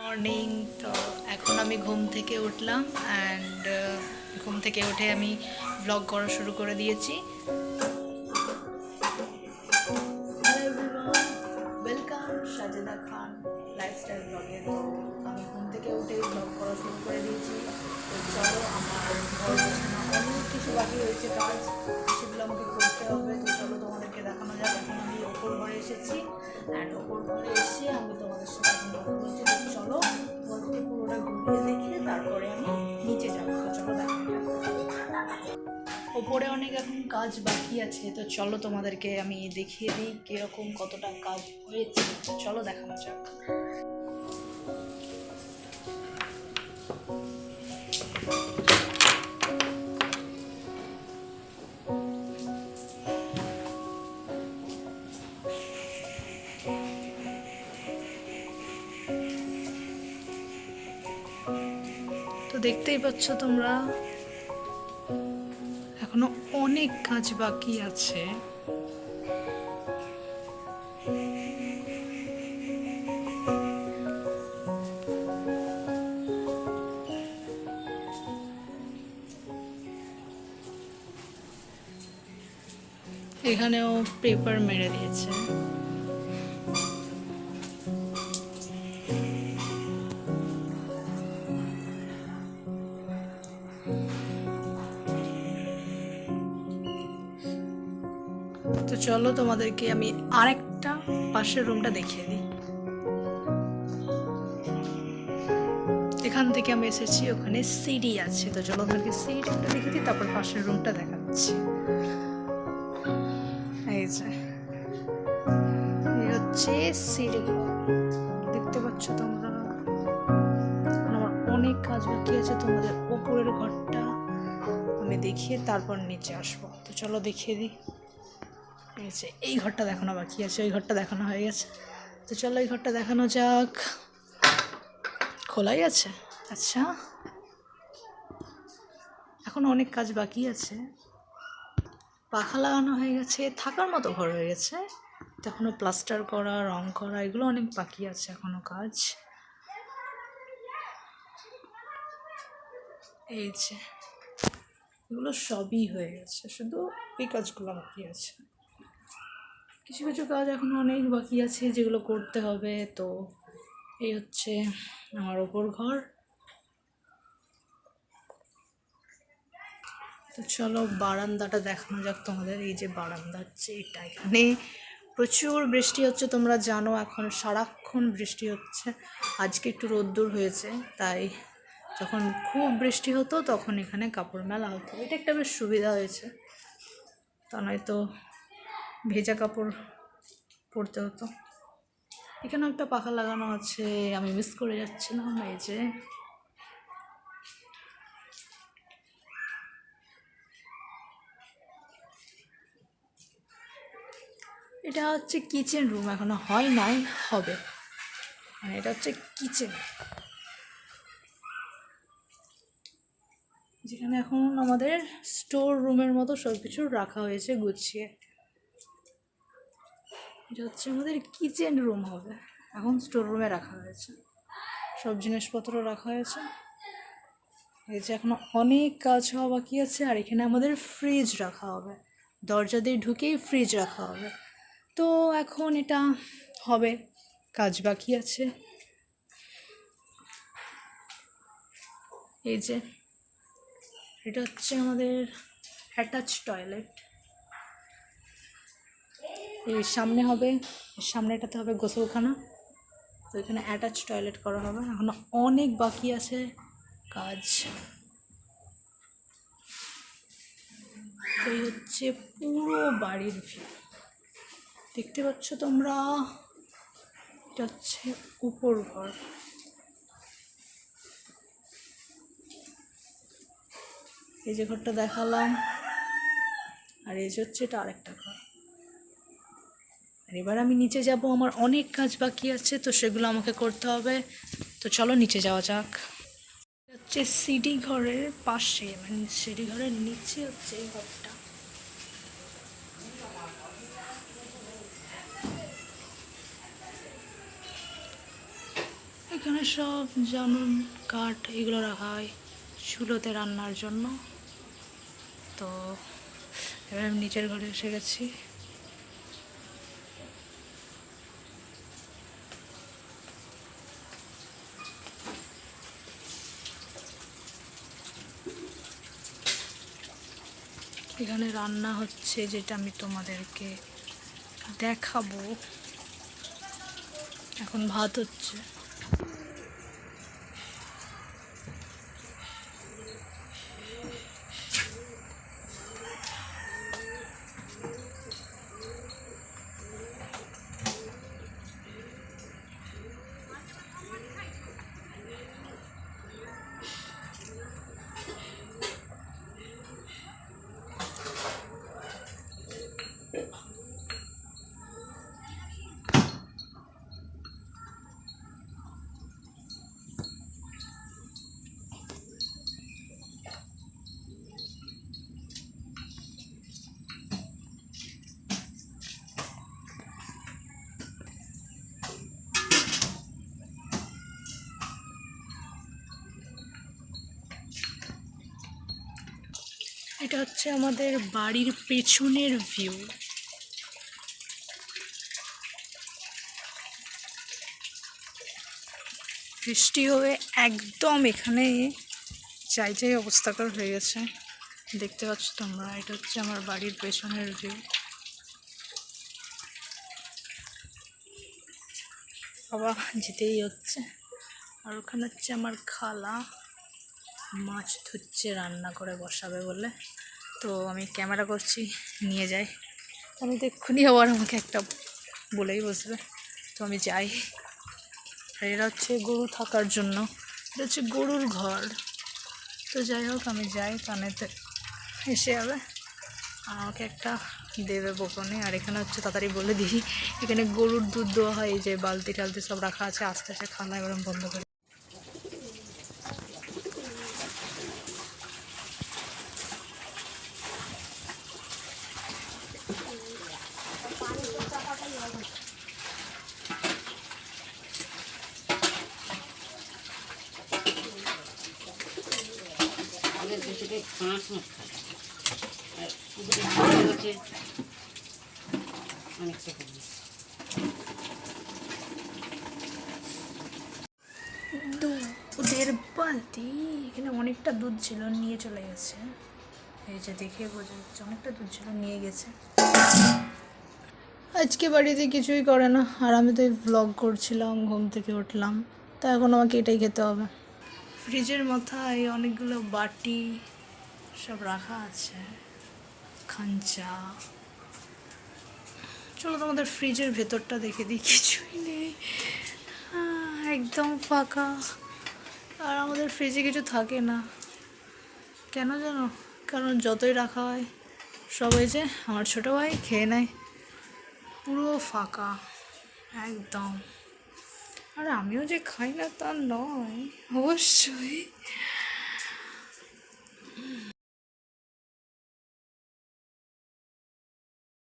Morning তো এখন আমি ঘুম থেকে উঠলাম অ্যান্ড ঘুম থেকে উঠে আমি ব্লগ করা শুরু করে দিয়েছি। ওয়েলকাম সাজেদা খান লাইফস্টাইল ঘুম থেকে উঠে ব্লগ করা শুরু করে দিয়েছি। চলো, আমার অনেক কিছু বাকি রয়েছে কাজ। ঘরে এসেছি। অ্যান্ড ওপর ঘরে এসে আমি তোমাদের সাথে বলছি চলো বলতে পুরোটা ঘুরিয়ে দেখে তারপরে আমি নিচে যাব। তো চলো ওপরে অনেক এখন কাজ বাকি আছে। তো চলো তোমাদেরকে আমি দেখিয়ে দিই কীরকম কতটা কাজ হয়েছে। চলো দেখানো যাক। দেখতেই পাচ্ছ তোমরা। এখনও অনেক কাজ বাকি আছে। এখানেও পেপার মেরে দিয়েছে। তো চলো তোমাদেরকে আমি আরেকটা পাশের রুমটা দেখিয়ে দিই। এখান থেকে আমি এসেছি, ওখানে সিডি আছে। তো চলো তোমাদেরকে সিডি রুমটা দেখিয়ে দিই, তারপর পাশের রুমটা দেখাচ্ছি। এই যে হচ্ছে সিডি দেখতে পাচ্ছ তোমরা? আমার অনেক কাজ বাকি আছে, তোমাদের ওপরের ঘরটা আমি দেখিয়ে তারপর নিচে আসব। তো চলো দেখিয়ে দিই। আছে এই ঘরটা দেখানো বাকি আছে, ওই ঘরটা দেখানো হয়ে গেছে। তো চলো এই ঘরটা দেখানো যাক। খোলাই আছে? আচ্ছা। এখন অনেক কাজ বাকি আছে। পাখা লাগানো হয়ে গেছে থাকার মতো ঘর হয়ে গেছে। এখনও প্লাস্টার করা, রং করা, এগুলো অনেক বাকি আছে এখনও কাজ। এই যে, এগুলো সবই হয়ে গেছে, শুধু এই কাজগুলো বাকি আছে। কিছু কিছু কাজ এখন অনেক বাকি আছে যেগুলো করতে হবে, তো এই হচ্ছে আমার ওপর ঘর। তো চলো বারান্দাটা দেখানো যাক তোমাদের, এই যে বারান্দা হচ্ছে এটা এখানে। প্রচুর বৃষ্টি হচ্ছে, তোমরা জানো এখন সারাক্ষণ বৃষ্টি হচ্ছে। আজকে একটু রোদ্দুর হয়েছে, তাই যখন খুব বৃষ্টি হতো তখন এখানে কাপড় মেলা হতো। এটা একটা বেশ সুবিধা হয়েছে। তা নয়তো ভেজা কাপড় পরতে হতো। এখানে একটা পাখা লাগানো আছে, আমি মিস করে যাচ্ছিলাম এই যে। এটা হচ্ছে কিচেন রুম এখনও হয় নাই, হবে। এটা হচ্ছে কিচেন যেখানে এখন আমাদের স্টোর রুমের মতো সব কিছু রাখা হয়েছে, গুছিয়ে। এটা হচ্ছে আমাদের কিচেন রুম হবে। এখন স্টোর রুমে রাখা হয়েছে। সব জিনিসপত্র রাখা হয়েছে। এই যে এখনও অনেক কাজ হওয়া বাকি আছে, আর এখানে আমাদের ফ্রিজ রাখা হবে। দরজা দিয়ে ঢুকেই ফ্রিজ রাখা হবে। তো এখন এটা হবে। কাজ বাকি আছে। এই যে, এটা হচ্ছে আমাদের অ্যাটাচ টয়লেট এই সামনে হবে এর সামনেটাতে হবে গোসলখানা। তো এখানে অ্যাটাচ টয়লেট করা হবে। এখনও অনেক বাকি আছে কাজ। এই হচ্ছে পুরো বাড়ির ভিউ দেখতে পাচ্ছ তোমরা? এটা হচ্ছে উপর ঘর। এই যে ঘরটা দেখালাম। আর এই যে হচ্ছে এটা আরেকটা ঘর। আর এবার আমি নিচে যাব, আমার অনেক কাজ বাকি আছে, তো সেগুলো আমাকে করতে হবে। তো চলো নিচে যাওয়া যাক। হচ্ছে সিডি ঘরের পাশে মানে সিডি ঘরের নিচে হচ্ছে এই ঘরটা। এখানে সব জানুন কাঠ এগুলো রাখা হয় চুলোতে রান্নার জন্য। তো এবার আমি নিচের ঘরে এসে গেছি। এখানে রান্না হচ্ছে যেটা আমি তোমাদেরকে দেখাবো। এখন ভাত হচ্ছে। এটা হচ্ছে আমাদের বাড়ির পেছনের ভিউ বৃষ্টি হয়ে একদম এখানে চাই চাই অবস্থাকর হয়ে গেছে। দেখতে পাচ্ছ তোমরা, এটা হচ্ছে আমার বাড়ির পেছনের ভিউ বাবা, যেতেই হচ্ছে। আর ওখানে হচ্ছে আমার খালা। মাছ ধুচ্ছে, রান্না করে বসাবে বলে। তো আমি ক্যামেরা করছি, নিয়ে যাই। আমি তো এক্ষুনি আবার আমাকে একটা বলেই বসবে। তো আমি যাই। আর এটা হচ্ছে গরু থাকার জন্য। এটা হচ্ছে গরুর ঘর। তো যাই হোক, আমি যাই, কানেতে এসে যাবে। আমাকে একটা দেবে বকনে। আর এখানে হচ্ছে তাড়াতাড়ি বলে দিই, এখানে গরুর দুধ দেওয়া হয়, এই যে বালতি টালতি সব রাখা আছে, আস্তে আস্তে খানা এবার বন্ধ করে অনেকটা দুধের বালতি, এখানে অনেকটা দুধ ছিল, নিয়ে চলে গেছে। এই যে দেখে বোঝা যাচ্ছে, অনেকটা দুধ ছিল, নিয়ে গেছে। আজকে বাড়িতে কিছুই করে না, আর আমি তো ব্লগ করছিলাম, ঘুম থেকে উঠলাম। তা এখন আমাকে এটাই খেতে হবে। ফ্রিজের মাথায় অনেকগুলো বাটি সব রাখা আছে। খাঞ্চা। চলো তোমাদের ফ্রিজের ভেতরটা দেখে দিই, কিছুই নেই। একদম ফাঁকা। আর আমাদের ফ্রিজে কিছু থাকে না। কেন জানো? কারণ যতই রাখা হয়, সবাই যে আমার ছোটো ভাই খেয়ে নেয়। পুরো ফাঁকা। একদম। আর আমিও যে খাই না তা নয় অবশ্যই।